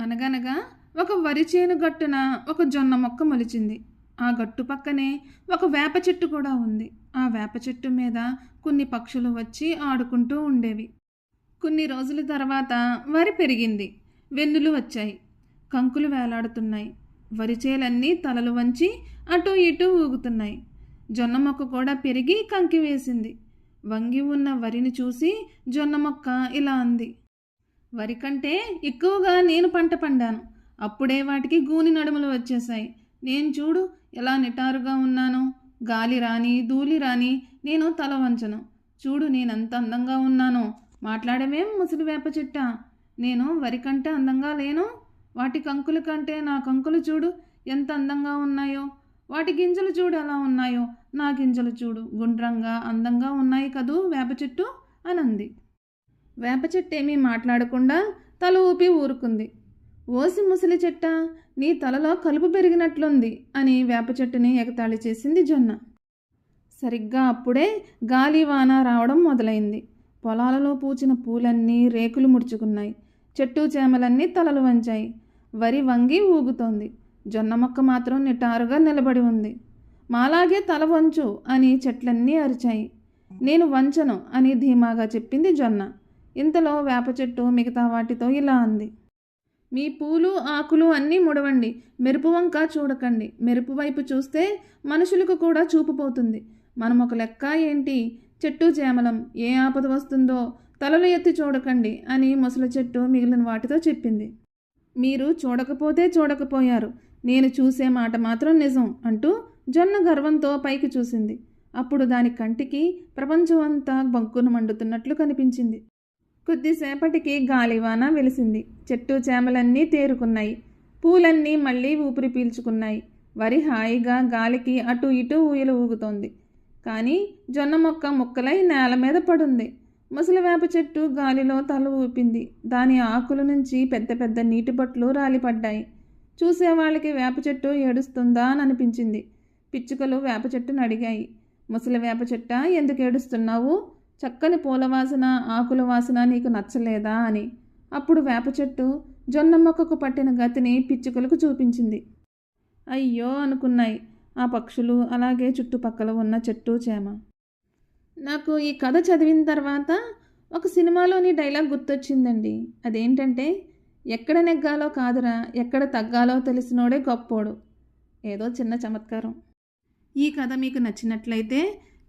అనగనగా ఒక వరి చేను గట్టున ఒక జొన్న మొక్క మొలిచింది. ఆ గట్టు పక్కనే ఒక వేప చెట్టు కూడా ఉంది. ఆ వేప చెట్టు మీద కొన్ని పక్షులు వచ్చి ఆడుకుంటూ ఉండేవి. కొన్ని రోజుల తర్వాత వరి పెరిగింది. వెన్నులు వచ్చాయి. కంకులు వేలాడుతున్నాయి. వరి చేలన్నీ తలలు వంచి అటు ఇటు ఊగుతున్నాయి. జొన్న మొక్క కూడా పెరిగి కంకి వేసింది. వంగి ఉన్న వరిని చూసి జొన్న మొక్క ఇలా అంది. వరి కంటే ఎక్కువగా నేను పంట పండాను. అప్పుడే వాటికి గూని నడుములు వచ్చేశాయి. నేను చూడు ఎలా నిటారుగా ఉన్నానో. గాలి రాని ధూళి రాని నేను తల వంచను. చూడు నేనెంత అందంగా ఉన్నానో. మాట్లాడమేం ముసలి వేప చెట్ట? నేను వరి కంటే అందంగా లేను. వాటి కంకుల కంటే నా కంకులు చూడు ఎంత అందంగా ఉన్నాయో. వాటి గింజలు చూడు ఎలా ఉన్నాయో. నా గింజలు చూడు గుండ్రంగా అందంగా ఉన్నాయి కదూ వేప చెట్టు? అని అంది వేప చెట్టు ఏమీ మాట్లాడకుండా తల ఊపి ఊరుకుంది. ఓసి ముసలి చెట్ట నీ తలలో కలుపు పెరిగినట్లుంది అని వేప చెట్టుని ఎగతాళి చేసింది జొన్న. సరిగ్గా అప్పుడే గాలి వాన రావడం మొదలైంది. పొలాలలో పూచిన పూలన్నీ రేకులు ముడుచుకున్నాయి. చెట్టు చేమలన్నీ తలలు వంచాయి. వరి వంగి ఊగుతోంది. జొన్న మొక్క మాత్రం నిటారుగా నిలబడి ఉంది. మాలాగే తల వంచు అని చెట్లన్నీ అరిచాయి. నేను వంచను అని ధీమాగా చెప్పింది జొన్న. ఇంతలో వేప చెట్టు మిగతా వాటితో ఇలా అంది. మీ పూలు ఆకులు అన్నీ ముడవండి. మెరుపు వంక చూడకండి. మెరుపు వైపు చూస్తే మనుషులకు కూడా చూపు పోతుంది. మనం ఒక లెక్క ఏంటి? చెట్టు చేమలం ఏ ఆపద వస్తుందో తలలు ఎత్తి చూడకండి అని ముసలి చెట్టు మిగిలిన వాటితో చెప్పింది. మీరు చూడకపోతే చూడకపోయారు. నేను చూసే మాట మాత్రం నిజం అంటూ జొన్న గర్వంతో పైకి చూసింది. అప్పుడు దాని కంటికి ప్రపంచం అంతా బంకున మండుతున్నట్లు కనిపించింది. కొద్దిసేపటికి గాలివాన వెలిసింది. చెట్టు చేమలన్నీ తేరుకున్నాయి. పూలన్నీ మళ్ళీ ఊపిరి పీల్చుకున్నాయి. వరి హాయిగా గాలికి అటు ఇటు ఊయలు ఊగుతోంది. కానీ జొన్న మొక్క ముక్కలై నేల మీద పడుంది. ముసలి వేప చెట్టు గాలిలో తల ఊపింది. దాని ఆకుల నుంచి పెద్ద పెద్ద నీటి బొట్లు రాలిపడ్డాయి. చూసేవాళ్ళకి వేప చెట్టు ఏడుస్తుందా అని అనిపించింది. పిచ్చుకలు వేప చెట్టును అడిగాయి. ముసలి వేప చెట్ట ఎందుకు ఏడుస్తున్నావు? చక్కని పూల వాసన ఆకుల వాసన నీకు నచ్చలేదా అని. అప్పుడు వేప చెట్టు జొన్న మొక్కకు పట్టిన గతిని పిచ్చుకలకు చూపించింది. అయ్యో అనుకున్నాయి ఆ పక్షులు అలాగే చుట్టుపక్కల ఉన్న చెట్టు చేమ. నాకు ఈ కథ చదివిన తర్వాత ఒక సినిమాలోని డైలాగ్ గుర్తొచ్చిందండి. అదేంటంటే ఎక్కడ నెగ్గాలో కాదురా ఎక్కడ తగ్గాలో తెలిసినోడే గొప్పోడు. ఏదో చిన్న చమత్కారం. ఈ కథ మీకు నచ్చినట్లయితే